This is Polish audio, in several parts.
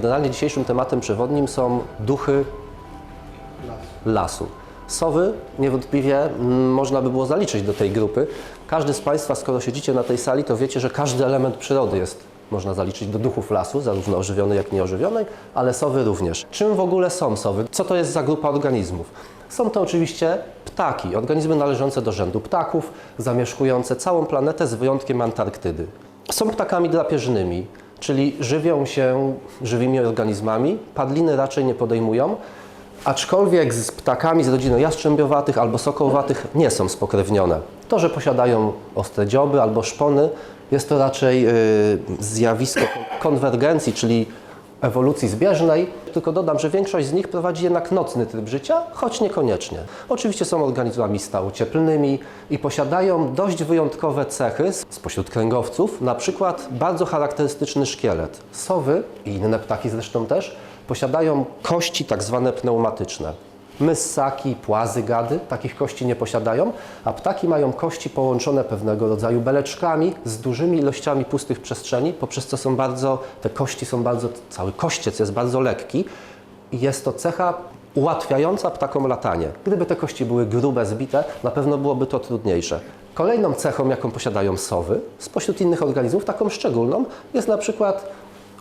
Generalnie dzisiejszym tematem przewodnim są duchy lasu. Sowy niewątpliwie mm, można by było zaliczyć do tej grupy. Każdy z Państwa, skoro siedzicie na tej sali, to wiecie, że każdy element przyrody jest można zaliczyć do duchów lasu, zarówno ożywionej, jak i nieożywionej, ale sowy również. Czym w ogóle są sowy? Co to jest za grupa organizmów? Są to oczywiście ptaki, organizmy należące do rzędu ptaków, zamieszkujące całą planetę z wyjątkiem Antarktydy. Są ptakami drapieżnymi, czyli żywią się żywymi organizmami, padliny raczej nie podejmują, aczkolwiek z ptakami z rodziny jastrzębiowatych albo sokołowatych nie są spokrewnione. To, że posiadają ostre dzioby albo szpony, jest to raczej yy, zjawisko konwergencji, czyli ewolucji zbieżnej. Tylko dodam, że większość z nich prowadzi jednak nocny tryb życia, choć niekoniecznie. Oczywiście są organizmami stałocieplnymi i posiadają dość wyjątkowe cechy spośród kręgowców, na przykład bardzo charakterystyczny szkielet. Sowy i inne ptaki zresztą też posiadają kości tak zwane pneumatyczne. My, ssaki, płazy, gady takich kości nie posiadają, a ptaki mają kości połączone pewnego rodzaju beleczkami z dużymi ilościami pustych przestrzeni, poprzez co są bardzo, te kości są bardzo, cały kościec jest bardzo lekki i jest to cecha ułatwiająca ptakom latanie. Gdyby te kości były grube, zbite, na pewno byłoby to trudniejsze. Kolejną cechą, jaką posiadają sowy, spośród innych organizmów, taką szczególną, jest na przykład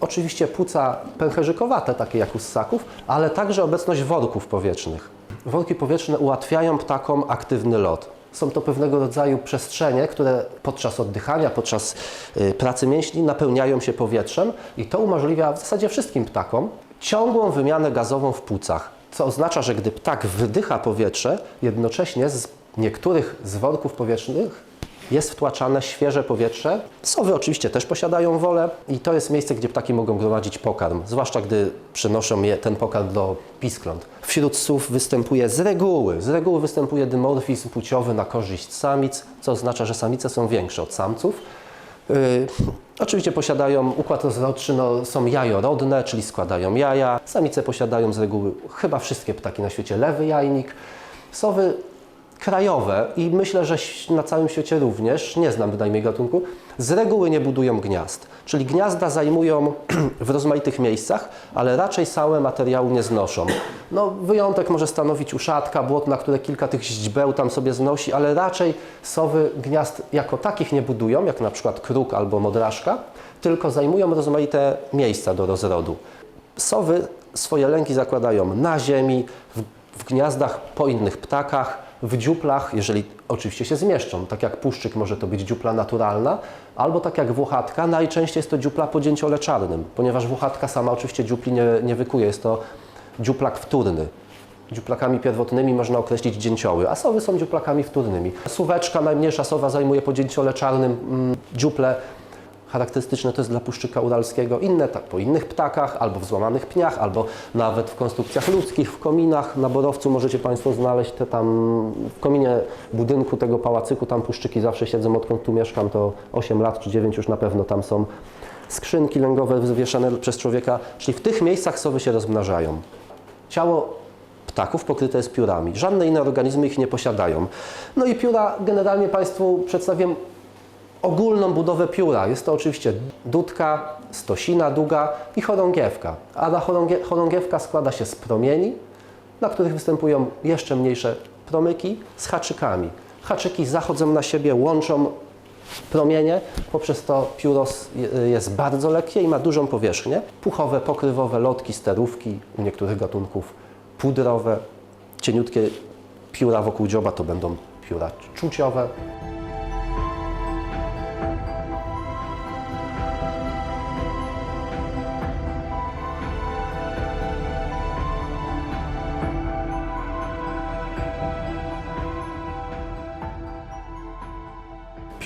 Oczywiście płuca pęcherzykowate, takie jak u ssaków, ale także obecność worków powietrznych. Worki powietrzne ułatwiają ptakom aktywny lot. Są to pewnego rodzaju przestrzenie, które podczas oddychania, podczas y, pracy mięśni napełniają się powietrzem i to umożliwia w zasadzie wszystkim ptakom ciągłą wymianę gazową w płucach. Co oznacza, że gdy ptak wydycha powietrze, jednocześnie z niektórych z worków powietrznych jest wtłaczane świeże powietrze. Sowy oczywiście też posiadają wolę i to jest miejsce, gdzie ptaki mogą gromadzić pokarm, zwłaszcza gdy przynoszą je, ten pokarm do piskląt. Wśród sów występuje z reguły, z reguły występuje dymorfizm płciowy na korzyść samic, co oznacza, że samice są większe od samców. Yy, oczywiście posiadają układ rozrodczy, no, są jajorodne, czyli składają jaja. Samice posiadają z reguły chyba wszystkie ptaki na świecie lewy jajnik. Sowy krajowe i myślę, że na całym świecie również, nie znam bynajmniej gatunku, z reguły nie budują gniazd. Czyli gniazda zajmują w rozmaitych miejscach, ale raczej całe materiału nie znoszą. No, wyjątek może stanowić uszatka, błotna, które kilka tych źdźbeł tam sobie znosi, ale raczej sowy gniazd jako takich nie budują, jak na przykład kruk albo modraszka, tylko zajmują rozmaite miejsca do rozrodu. Sowy swoje lęki zakładają na ziemi, w, w gniazdach po innych ptakach, w dziuplach, jeżeli oczywiście się zmieszczą. Tak jak puszczyk może to być dziupla naturalna, albo tak jak włochatka, najczęściej jest to dziupla po dzięciole czarnym, ponieważ włochatka sama oczywiście dziupli nie, nie wykuje, jest to dziuplak wtórny. Dziuplakami pierwotnymi można określić dzięcioły, a sowy są dziuplakami wtórnymi. Suweczka, najmniejsza sowa, zajmuje po dzięciole czarnym mm, dziuple. Charakterystyczne to jest dla puszczyka uralskiego, inne tak po innych ptakach, albo w złamanych pniach, albo nawet w konstrukcjach ludzkich, w kominach. Na Borowcu możecie Państwo znaleźć te tam, w kominie budynku tego pałacyku, tam puszczyki zawsze siedzą, odkąd tu mieszkam, to 8 lat czy 9 już na pewno tam są skrzynki lęgowe wywieszane przez człowieka, czyli w tych miejscach sowy się rozmnażają. Ciało ptaków pokryte jest piórami. Żadne inne organizmy ich nie posiadają. No i pióra generalnie Państwu przedstawiam ogólną budowę pióra. Jest to oczywiście dudka, stosina długa i chorągiewka. A ta chorągie, chorągiewka składa się z promieni, na których występują jeszcze mniejsze promyki z haczykami. Haczyki zachodzą na siebie, łączą promienie, poprzez to pióro jest bardzo lekkie i ma dużą powierzchnię. Puchowe, pokrywowe lotki, sterówki, u niektórych gatunków pudrowe, cieniutkie pióra wokół dzioba to będą pióra czuciowe.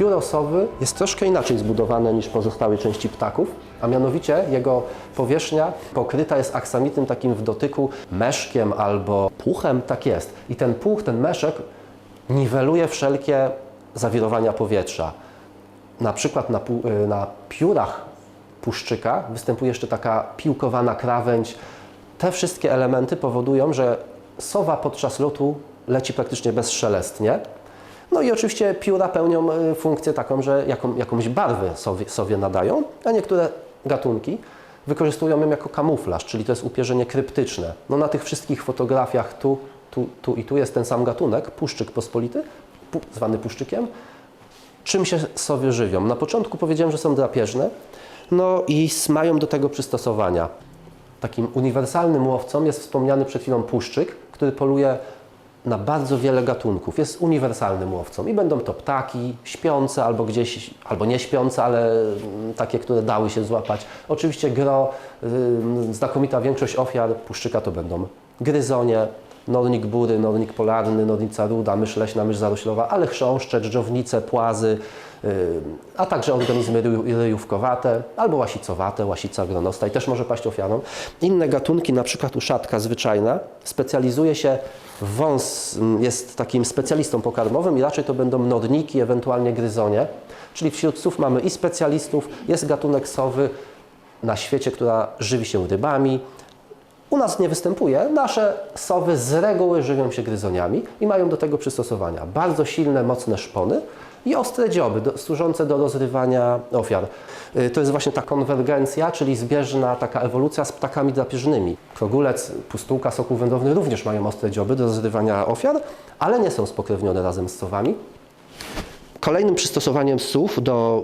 Pióro sowy jest troszkę inaczej zbudowane niż pozostałe części ptaków, a mianowicie jego powierzchnia pokryta jest aksamitnym takim w dotyku meszkiem albo puchem, tak jest. I ten puch, ten meszek niweluje wszelkie zawirowania powietrza. Na przykład na, y, na piórach puszczyka występuje jeszcze taka piłkowana krawędź. Te wszystkie elementy powodują, że sowa podczas lotu leci praktycznie bezszelestnie. No i oczywiście pióra pełnią y, funkcję taką, że jaką, jakąś barwę sowie, sowie nadają, a niektóre gatunki wykorzystują ją jako kamuflaż, czyli to jest upierzenie kryptyczne. No na tych wszystkich fotografiach tu, tu, tu i tu jest ten sam gatunek, puszczyk pospolity, pu, zwany puszczykiem. Czym się sowy żywią? Na początku powiedziałem, że są drapieżne, no i mają do tego przystosowania. Takim uniwersalnym łowcą jest wspomniany przed chwilą puszczyk, który poluje na bardzo wiele gatunków. Jest uniwersalnym łowcą i będą to ptaki śpiące albo gdzieś, albo nie śpiące, ale mm, takie, które dały się złapać. Oczywiście gro, znakomita większość ofiar puszczyka to będą gryzonie, nornik bury, nornik polarny, nornica ruda, mysz leśna, mysz zaroślowa, ale chrząszcze, dżdżownice, płazy, a także organizmy ryjówkowate albo łasicowate, łasica gronosta i też może paść ofiarą. Inne gatunki, na przykład uszatka zwyczajna, specjalizuje się, wąs mm, jest takim specjalistą pokarmowym i raczej to będą nodniki, ewentualnie gryzonie. Czyli wśród sów mamy i specjalistów, jest gatunek sowy na świecie, która żywi się rybami, u nas nie występuje. Nasze sowy z reguły żywią się gryzoniami i mają do tego przystosowania. Bardzo silne, mocne szpony i ostre dzioby do, służące do rozrywania ofiar. Y, To jest właśnie ta konwergencja, czyli zbieżna taka ewolucja z ptakami drapieżnymi. Krogulec, pustułka, sokół wędrowny również mają ostre dzioby do rozrywania ofiar, ale nie są spokrewnione razem z sowami. Kolejnym przystosowaniem sów do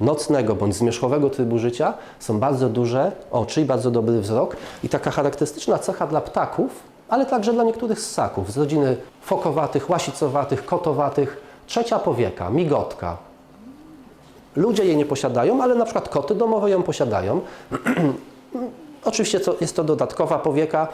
nocnego bądź zmierzchowego trybu życia są bardzo duże oczy i bardzo dobry wzrok i taka charakterystyczna cecha dla ptaków, ale także dla niektórych ssaków z rodziny fokowatych, łasicowatych, kotowatych. Trzecia powieka, migotka. Ludzie jej nie posiadają, ale na przykład koty domowe ją posiadają. Oczywiście to, jest to dodatkowa powieka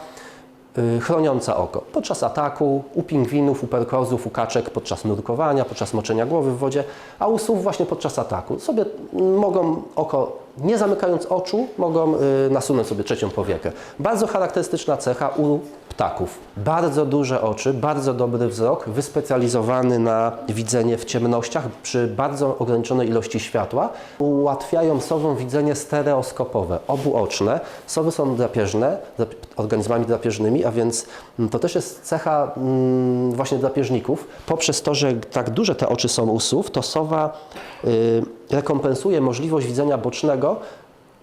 chroniąca oko podczas ataku, u pingwinów, u perkozów, u kaczek podczas nurkowania, podczas moczenia głowy w wodzie, a u słów właśnie podczas ataku. Sobie mogą oko, nie zamykając oczu, mogą y, nasunąć sobie trzecią powiekę. Bardzo charakterystyczna cecha u ptaków. Bardzo duże oczy, bardzo dobry wzrok, wyspecjalizowany na widzenie w ciemnościach przy bardzo ograniczonej ilości światła. Ułatwiają sowom widzenie stereoskopowe, obuoczne. Sowy są drapieżne, drap- organizmami drapieżnymi, a więc mm, to też jest cecha mm, właśnie drapieżników. Poprzez to, że tak duże te oczy są u sów, to sowa y, rekompensuje możliwość widzenia bocznego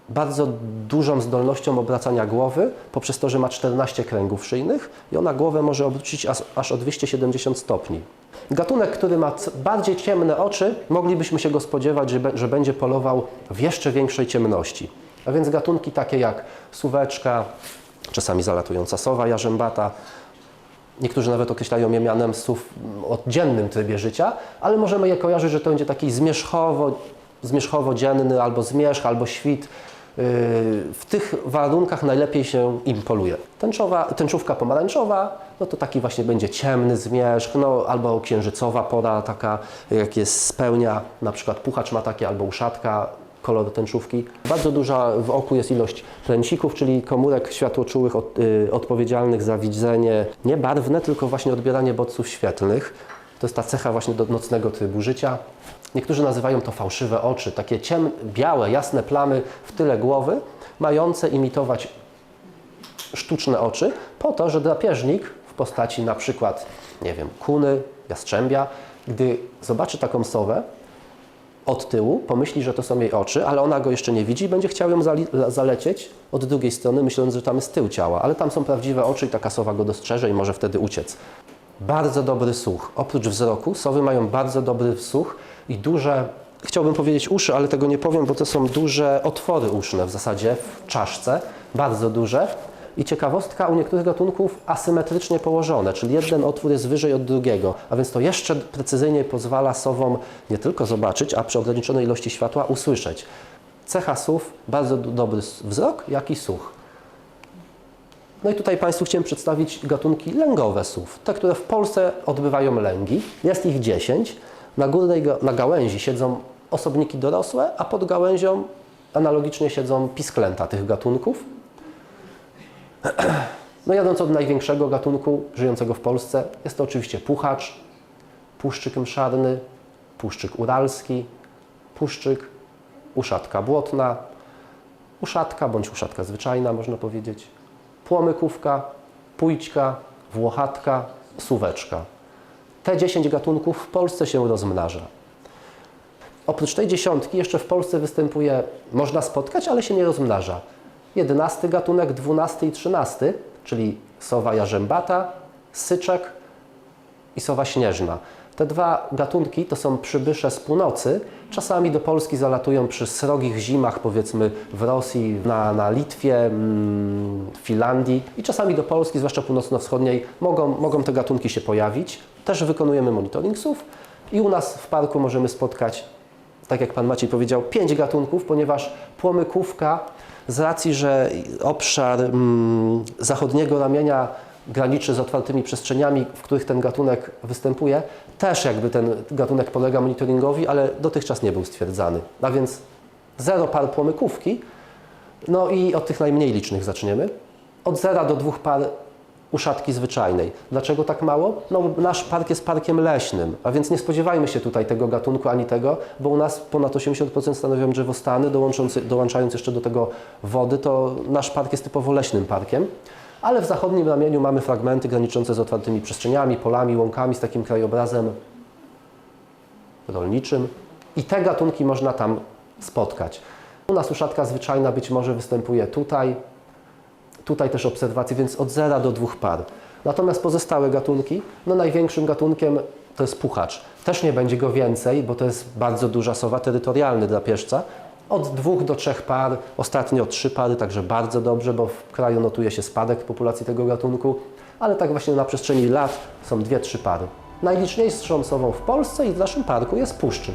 bardzo dużą zdolnością obracania głowy poprzez to, że ma 14 kręgów szyjnych i ona głowę może obrócić aż, o 270 stopni. Gatunek, który ma bardziej ciemne oczy, moglibyśmy się go spodziewać, że, że będzie polował w jeszcze większej ciemności. A więc gatunki takie jak suweczka, czasami zalatująca sowa jarzębata, Niektórzy nawet określają je mianem słów o dziennym trybie życia, ale możemy je kojarzyć, że to będzie taki zmierzchowo, zmierzchowo-dzienny albo zmierzch, albo świt. Yy, W tych warunkach najlepiej się im poluje. Tęczowa, tęczówka pomarańczowa, no to taki właśnie będzie ciemny zmierzch, no albo księżycowa pora, taka jak jest spełnia, na przykład puchacz ma takie, albo uszatka, kolor tęczówki. Bardzo duża w oku jest ilość plęcików, czyli komórek światłoczułych od, y, odpowiedzialnych za widzenie nie barwne, tylko właśnie odbieranie bodźców świetlnych. To jest ta cecha właśnie do nocnego trybu życia. Niektórzy nazywają to fałszywe oczy, takie ciem, białe, jasne plamy w tyle głowy, mające imitować sztuczne oczy, po to, że drapieżnik w postaci na przykład, nie wiem, kuny, jastrzębia, gdy zobaczy taką sowę, od tyłu, pomyśli, że to są jej oczy, ale ona go jeszcze nie widzi i będzie chciał ją zalecieć od drugiej strony, myśląc, że tam jest tył ciała, ale tam są prawdziwe oczy i taka sowa go dostrzeże i może wtedy uciec. Bardzo dobry słuch. Oprócz wzroku, sowy mają bardzo dobry słuch i duże, chciałbym powiedzieć uszy, ale tego nie powiem, bo to są duże otwory uszne w zasadzie w czaszce, bardzo duże. I ciekawostka, u niektórych gatunków asymetrycznie położone, czyli jeden otwór jest wyżej od drugiego, a więc to jeszcze precyzyjniej pozwala sowom nie tylko zobaczyć, a przy ograniczonej ilości światła usłyszeć. Cecha sów, bardzo dobry wzrok, jak i słuch. No i tutaj Państwu chciałem przedstawić gatunki lęgowe sów, te, które w Polsce odbywają lęgi. Jest ich 10. Na górnej na gałęzi siedzą osobniki dorosłe, a pod gałęzią analogicznie siedzą pisklęta tych gatunków. No jadąc od największego gatunku żyjącego w Polsce, jest to oczywiście puchacz, puszczyk mszarny, puszczyk uralski, puszczyk, uszatka błotna, uszatka bądź uszatka zwyczajna, można powiedzieć, płomykówka, pójćka, włochatka, suweczka. Te 10 gatunków w Polsce się rozmnaża. Oprócz tej dziesiątki jeszcze w Polsce występuje, można spotkać, ale się nie rozmnaża. Jedenasty gatunek, dwunasty i trzynasty, czyli sowa jarzębata, syczek i sowa śnieżna. Te dwa gatunki to są przybysze z północy. Czasami do Polski zalatują przy srogich zimach, powiedzmy w Rosji, na, na Litwie, mm, w Finlandii i czasami do Polski, zwłaszcza północno-wschodniej, mogą, mogą te gatunki się pojawić. Też wykonujemy monitoring sów i u nas w parku możemy spotkać, tak jak Pan Maciej powiedział, pięć gatunków, ponieważ płomykówka z racji, że obszar mm, zachodniego ramienia graniczy z otwartymi przestrzeniami, w których ten gatunek występuje, też jakby ten gatunek polega monitoringowi, ale dotychczas nie był stwierdzany. A więc zero par płomykówki, no i od tych najmniej licznych zaczniemy. Od zera do dwóch par uszatki zwyczajnej. Dlaczego tak mało? No nasz park jest parkiem leśnym, a więc nie spodziewajmy się tutaj tego gatunku ani tego, bo u nas ponad 80% stanowią drzewostany, dołączając jeszcze do tego wody, to nasz park jest typowo leśnym parkiem. Ale w zachodnim ramieniu mamy fragmenty graniczące z otwartymi przestrzeniami, polami, łąkami, z takim krajobrazem rolniczym i te gatunki można tam spotkać. U nas uszatka zwyczajna być może występuje tutaj, tutaj też obserwacje, więc od zera do dwóch par. Natomiast pozostałe gatunki, no największym gatunkiem to jest puchacz. Też nie będzie go więcej, bo to jest bardzo duża sowa terytorialny dla pieszca. Od dwóch do trzech par, ostatnio trzy pary, także bardzo dobrze, bo w kraju notuje się spadek populacji tego gatunku, ale tak właśnie na przestrzeni lat są dwie, trzy pary. Najliczniejszą sową w Polsce i w naszym parku jest puszczyk.